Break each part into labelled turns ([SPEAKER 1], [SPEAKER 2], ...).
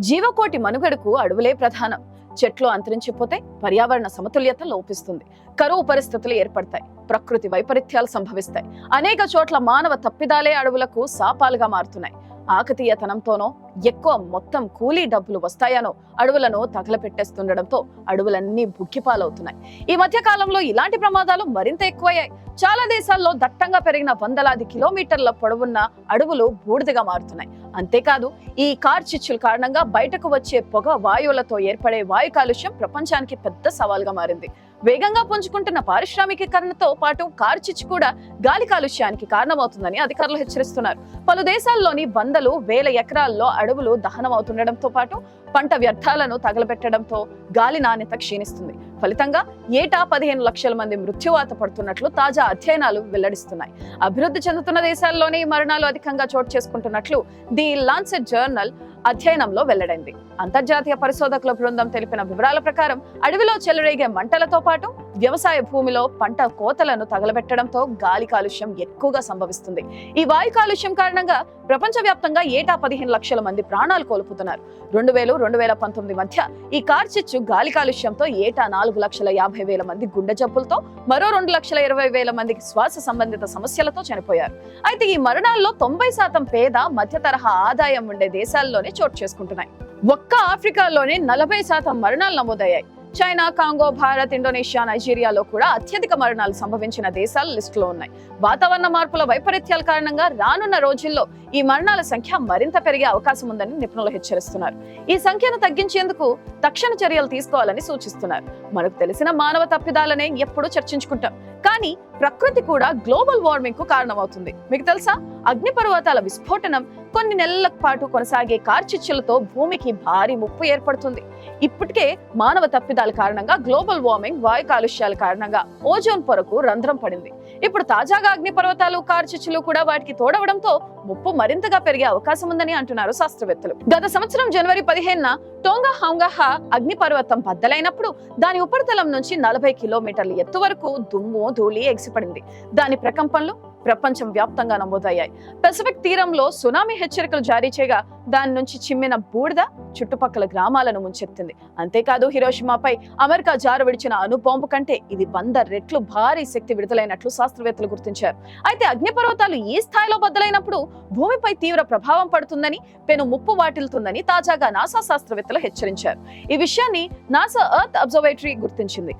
[SPEAKER 1] జీవకోటి మనుగడకు అడవులే ప్రధానం. చెట్లు అంతరించిపోతే పర్యావరణ సమతుల్యత లోపిస్తుంది. కరువు పరిస్థితులు ఏర్పడతాయి. ప్రకృతి వైపరీత్యాలు సంభవిస్తాయి. అనేక చోట్ల మానవ తప్పిదాలే అడవులకు శాపాలుగా మారుతున్నాయి. ఆకతీయతనంతోనో ఎక్కువ మొత్తం కూలీ డబ్బులు వస్తాయనో అడవులను తగలపెట్టేస్తుండడంతో అడవులన్నీ బుక్కిపాలవుతున్నాయి ఈ మధ్య కాలంలో ఇలాంటి ప్రమాదాలు మరింత ఎక్కువయ్యాయి. చాలా దేశాల్లో దట్టంగా పెరిగిన వందలాది కిలోమీటర్ల పొడవున్న అడవులు బూడిదగా మారుతున్నాయి. అంతేకాదు ఈ కార్చిచ్చుల కారణంగా బయటకు వచ్చే పొగ వాయువులతో ఏర్పడే వాయు కాలుష్యం ప్రపంచానికి పెద్ద సవాల్గా మారింది. వేగంగా పుంజుకుంటున్న పారిశ్రామికీకరణతో పాటు కార్చిచ్చు కూడా గాలి కాలుష్యానికి కారణమవుతుందని అధికారులు హెచ్చరిస్తున్నారు. పలు దేశాల్లోని వందలు వేల ఎకరాల్లో అడవులు దహనం అవుతుండడంతో పాటు పంట వ్యర్థాలను తగలబెట్టడంతో గాలి నాణ్యత క్షీణిస్తుంది. ఫలితంగా ఏటా పదిహేను లక్షల మంది మృత్యువాత పడుతున్నట్లు తాజా అధ్యయనాలు వెల్లడిస్తున్నాయి. అభివృద్ధి చెందుతున్న దేశాల్లోనే ఈ మరణాలు అధికంగా చోటు చేసుకుంటున్నట్లు ది లాన్సెట్ జర్నల్ అధ్యయనంలో వెల్లడైంది. అంతర్జాతీయ పరిశోధకుల బృందం తెలిపిన వివరాల ప్రకారం అడవిలో చెలరేగే మంటలతో పాటు వ్యవసాయ భూమిలో పంట కోతలను తగలబెట్టడంతో గాలి కాలుష్యం ఎక్కువగా సంభవిస్తుంది. ఈ వాయు కాలుష్యం కారణంగా ప్రపంచవ్యాప్తంగా ఏటా పదిహేను లక్షల మంది ప్రాణాలు కోల్పోతున్నారు. రెండు వేలు రెండు వేల పంతొమ్మిది మధ్య ఈ కార్చిచ్చు గాలి కాలుష్యంతో ఏటా నాలుగు లక్షల యాభై వేల మంది గుండె జబ్బులతో మరో రెండు లక్షల ఇరవై వేల మందికి శ్వాస సంబంధిత సమస్యలతో చనిపోయారు. అయితే ఈ మరణాల్లో తొంభై శాతం పేద మధ్య తరహా ఆదాయం ఉండే దేశాల్లోనే చోటు చేసుకుంటున్నాయి. ఒక్క ఆఫ్రికాలోనే నలభై శాతం మరణాలు నమోదయ్యాయి. చైనా కాంగో భారత్ ఇండోనేషియా నైజీరియాలో కూడా అత్యధిక మరణాలు సంభవించిన దేశాలు లిస్టులో ఉన్నాయి. వాతావరణ మార్పుల వైపరీత్యాల కారణంగా రానున్న రోజుల్లో ఈ మరణాల సంఖ్య మరింత పెరిగే అవకాశం ఉందని నిపుణులు హెచ్చరిస్తున్నారు. ఈ సంఖ్యను తగ్గించేందుకు తక్షణ చర్యలు తీసుకోవాలని సూచిస్తున్నారు. మనకు తెలిసిన మానవ తప్పిదాలనే ఎప్పుడూ చర్చించుకుంటాం. కానీ ప్రకృతి కూడా గ్లోబల్ వార్మింగ్కు కారణమవుతుంది. మీకు తెలుసా? అగ్నిపర్వతాల విస్ఫోటనం కొన్ని నెలల పాటు కొనసాగే కార్చిచ్చులతో భూమికి భారీ ముప్పు ఏర్పడుతుంది. ఇప్పటికే మానవ తప్పిదాల కారణంగా గ్లోబల్ వార్మింగ్ వాయు కాలుష్యాల కారణంగా ఓజోన్ పొరకు రంధ్రం పడింది. ఇప్పుడు తాజాగా అగ్నిపర్వతాలు కార్చిచ్చులు కూడా వాటికి తోడవడంతో ముప్పు మరింతగా పెరిగే అవకాశం ఉందని అంటున్నారు శాస్త్రవేత్తలు. గత సంవత్సరం జనవరి పదిహేనున టోంగా హౌంగహా అగ్నిపర్వతం బద్దలైనప్పుడు దాని ఉపరితలం నుంచి నలభై కిలోమీటర్ల ఎత్తు వరకు దుమ్ము ధూళి ఎగిసిపడింది. దాని ప్రకంపనలు ప్రపంచం వ్యాప్తంగా నమోదయ్యాయి. పెసిఫిక్ తీరంలో సునామీ హెచ్చరికలు జారీ చేయగా దాని నుంచి చిమ్మిన బూడిద చుట్టుపక్కల గ్రామాలను ముంచెత్తింది. అంతేకాదు హిరోషిమాపై అమెరికా జారు విడిచిన అణుబాంబు కంటే ఇది వంద రెట్లు భారీ శక్తి విడుదలైనట్లు శాస్త్రవేత్తలు గుర్తించారు. అయితే అగ్నిపర్వతాలు ఈ స్థాయిలో బద్దలైనప్పుడు భూమిపై తీవ్ర ప్రభావం పడుతుందని పెను ముప్పు వాటిల్తుందని తాజాగా నాసా శాస్త్రవేత్తలు హెచ్చరించారు. ఈ విషయాన్ని నాసా ఎర్త్ అబ్జర్వేటరీ గుర్తించింది.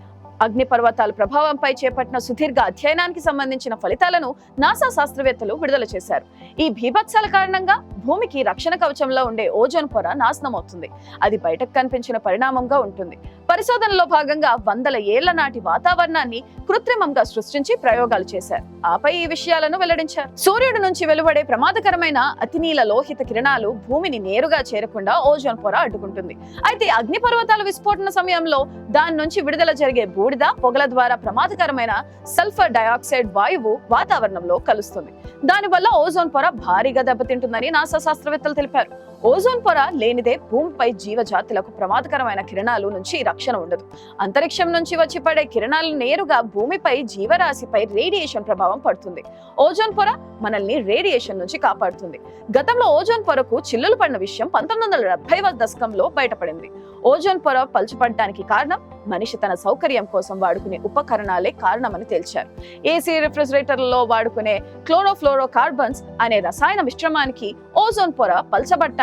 [SPEAKER 1] అగ్నిపర్వతాల ప్రభావంపై చేపట్టిన సుదీర్ఘ అధ్యయనానికి సంబంధించిన ఫలితాలను నాసా శాస్త్రవేత్తలు విడుదల చేశారు. ఈ భీభత్సాల కారణంగా భూమికి రక్షణ కవచంలో ఉండే ఓజోన్ పొర నాశనం అవుతుంది అది బయటకు కనిపించిన పరిణామంగా ఉంటుంది. పరిశోధనలో భాగంగా వందల ఏళ్ళ నాటి వాతావరణాన్ని కృత్రిమంగా సృష్టించి ప్రయోగాలు చేశారు. ఆపై ఈ విషయాలను వెల్లడించారు. సూర్యుడి నుంచి వెలువడే ప్రమాదకరమైన అతినీల లోహిత కిరణాలు భూమిని నేరుగా చేరకుండా ఓజోన్ పొర అడ్డుకుంటుంది. అయితే అగ్నిపర్వతాల విస్ఫోటన సమయంలో దాని నుంచి విడుదల జరిగే బూడిద పొగల ద్వారా ప్రమాదకరమైన సల్ఫర్ డయాక్సైడ్ వాయువు వాతావరణంలో కలుస్తుంది. దానివల్ల ఓజోన్ పొర భారీగా దెబ్బతింటుందని నాసా శాస్త్రవేత్తలు తెలిపారు. ఓజోన్ పొర లేనిదే భూమిపై జీవజాతులకు ప్రమాదకరమైన కిరణాలు నుంచి రక్షణ ఉండదు. అంతరిక్షం నుంచి వచ్చి పడే కిరణాలు నేరుగా భూమిపై జీవరాశిపై రేడియేషన్ ప్రభావం పడుతుంది. ఓజోన్ పొర మనల్ని రేడియేషన్ నుంచి కాపాడుతుంది. గతంలో ఓజోన్ పొరకు చిల్లులు పడిన విషయం పంతొమ్మిది వందల డెబ్బై దశకంలో బయటపడింది. ఓజోన్ పొర పలుచుపడటానికి కారణం మనిషి తన సౌకర్యం కోసం వాడుకునే ఉపకరణాలే కారణమని తేల్చారు. ఏసీ రిఫ్రిజిరేటర్లలో వాడుకునే క్లోరోఫ్లోరో కార్బన్స్ అనే రసాయన మిశ్రమానికి ఓజోన్ పొర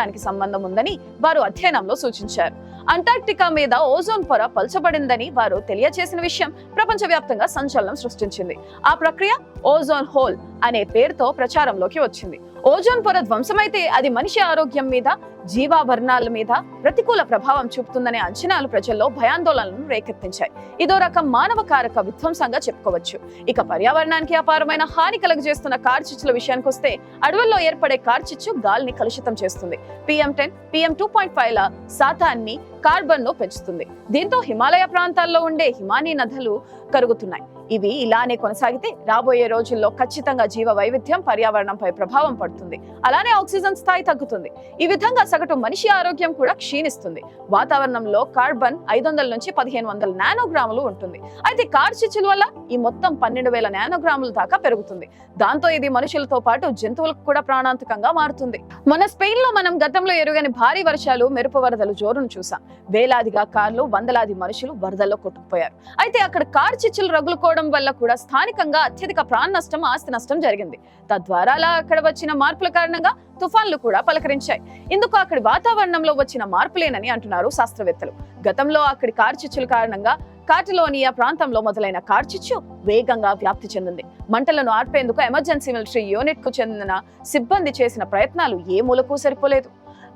[SPEAKER 1] దానికి సంబంధం ఉందని వారు అధ్యయనంలో సూచించారు. అంటార్క్టికా మీద ఓజోన్ పొర పల్చబడిందని వారు తెలియచేసిన విషయం ప్రపంచవ్యాప్తంగా సంచలనం సృష్టించింది. ఆ ప్రక్రియ ఓజోన్ హోల్ అనే పేరుతో ప్రచారంలోకి వచ్చింది. ఓజోన్ పొర ధ్వంసమైతే అది మనిషి ఆరోగ్యం మీద జీవాభరణాల మీద ప్రతికూల ప్రభావం చూపుతుందనే అంచనాలు ప్రజల్లో భయాందోళనలను రేకెత్తించాయి. ఇదో రకం మానవ కారక విధ్వంసంగా చెప్పుకోవచ్చు. ఇక పర్యావరణానికి అపారమైన హాని కలుగజేస్తున్న కార్చిచ్చుల విషయానికి వస్తే అడవుల్లో ఏర్పడే కార్చిచ్చు గాలిని కలుషితం చేస్తుంది. PM ten PM two point five ల శాతాన్ని కార్బన్ను పెంచుతుంది. దీంతో హిమాలయ ప్రాంతాల్లో ఉండే హిమానీ నదులు కరుగుతున్నాయి. ఇవి ఇలానే కొనసాగితే రాబోయే రోజుల్లో ఖచ్చితంగా జీవ వైవిధ్యం పర్యావరణంపై ప్రభావం పడుతుంది. అలానే ఆక్సిజన్ స్థాయి తగ్గుతుంది. ఈ విధంగా సగటు మనిషి ఆరోగ్యం కూడా క్షీణిస్తుంది. వాతావరణంలో కార్బన్ ఐదు వందల నుంచి పదిహేను వందల నానోగ్రాములు ఉంటుంది. అయితే కార్చిచ్చుల వల్ల ఈ మొత్తం పన్నెండు వేల నానోగ్రాముల దాకా పెరుగుతుంది. దాంతో ఇది మనుషులతో పాటు జంతువులకు కూడా ప్రాణాంతకంగా మారుతుంది. మన స్పెయిన్లో మనం గతంలో ఎరుగని భారీ వర్షాలు మెరుపు వరదలు జోరును చూసాం. వేలాదిగా కార్లు వందలాది మనుషులు వరదల్లో కొట్టుకుపోయారు. అయితే అక్కడ కార్ చిచ్చులు రగులుకోవడం వల్ల కూడా స్థానికంగా అత్యధిక ప్రాణ నష్టం ఆస్తి నష్టం జరిగింది. తద్వారా అలా అక్కడ వచ్చిన మార్పుల కారణంగా తుఫాన్లు కూడా పలకరించాయి. ఇందుకు అక్కడి వాతావరణంలో వచ్చిన మార్పులేనని అంటున్నారు శాస్త్రవేత్తలు. గతంలో అక్కడి కార్చిచ్చుల కారణంగా కాటలోనియా ప్రాంతంలో మొదలైన కార్చిచ్చు వేగంగా వ్యాప్తి చెందింది. మంటలను ఆర్పేందుకు ఎమర్జెన్సీ మిలిటరీ యూనిట్కు చెందిన సిబ్బంది చేసిన ప్రయత్నాలు ఏ మూలకు సరిపోలేదు.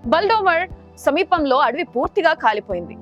[SPEAKER 1] బల్డోమర్ సమీపంలో అడవి పూర్తిగా కాలిపోయింది.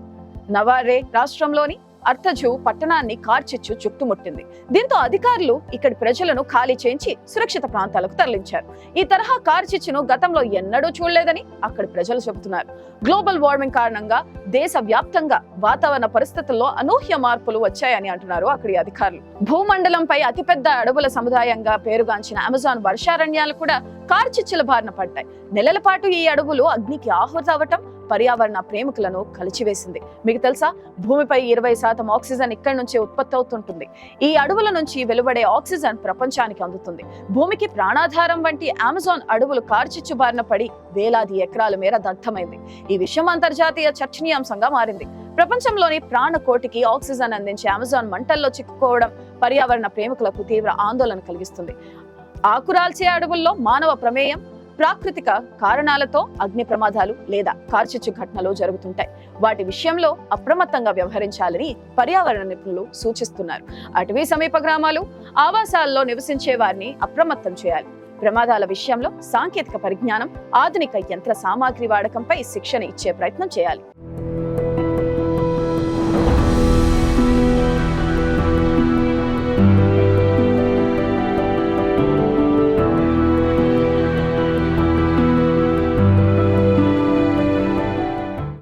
[SPEAKER 1] నవారే రాష్ట్రంలోని అర్థజు పట్టణాన్ని కార్చిచ్చు చుట్టుముట్టింది. దీంతో అధికారులు ఇక్కడి ప్రజలను ఖాళీ చేయించి సురక్షిత ప్రాంతాలకు తరలించారు. ఈ తరహా కార్చిచ్చును గతంలో ఎన్నడూ చూడలేదని అక్కడి ప్రజలు చెబుతున్నారు. గ్లోబల్ వార్మింగ్ కారణంగా దేశ వ్యాప్తంగా వాతావరణ పరిస్థితుల్లో అనూహ్య మార్పులు వచ్చాయని అంటున్నారు అక్కడి అధికారులు. భూమండలంపై అతిపెద్ద అడవుల సముదాయంగా పేరుగాంచిన అమెజాన్ వర్షారణ్యాలు కూడా కార్చిచ్చుల బారిన పడ్డాయి. నెలల పాటు ఈ అడవులు అగ్నికి ఆహుతవటం పర్యావరణ ప్రేమికులను కలిచివేసింది. మీకు తెలుసా? భూమిపై ఇరవై శాతం ఆక్సిజన్ ఇక్కడి నుంచే ఉత్పత్తి అవుతుంటుంది. ఈ అడవుల నుంచి వెలువడే ఆక్సిజన్ ప్రపంచానికి అందుతుంది. భూమికి ప్రాణాధారం వంటి అమెజాన్ అడవులు కార్చిచ్చు బారిన పడి వేలాది ఎకరాల మేర దగ్ధమైంది. ఈ విషయం అంతర్జాతీయ చర్చనీయాంశంగా మారింది. ప్రపంచంలోని ప్రాణకోటికి ఆక్సిజన్ అందించే అమెజాన్ మంటల్లో చిక్కుకోవడం పర్యావరణ ప్రేమికులకు తీవ్ర ఆందోళన కలిగిస్తుంది. ఆకురాల్చే అడవుల్లో మానవ ప్రమేయం ప్రాకృతిక కారణాలతో అగ్ని ప్రమాదాలు లేదా కార్చిచ్చు ఘటనలు జరుగుతుంటాయి. వాటి విషయంలో అప్రమత్తంగా వ్యవహరించాలని పర్యావరణ నిపుణులు సూచిస్తున్నారు. అటవీ సమీప గ్రామాలు ఆవాసాల్లో నివసించే వారిని అప్రమత్తం చేయాలి. ప్రమాదాల విషయంలో సాంకేతిక పరిజ్ఞానం ఆధునిక యంత్ర సామాగ్రి వాడకంపై శిక్షణ ఇచ్చే ప్రయత్నం చేయాలి.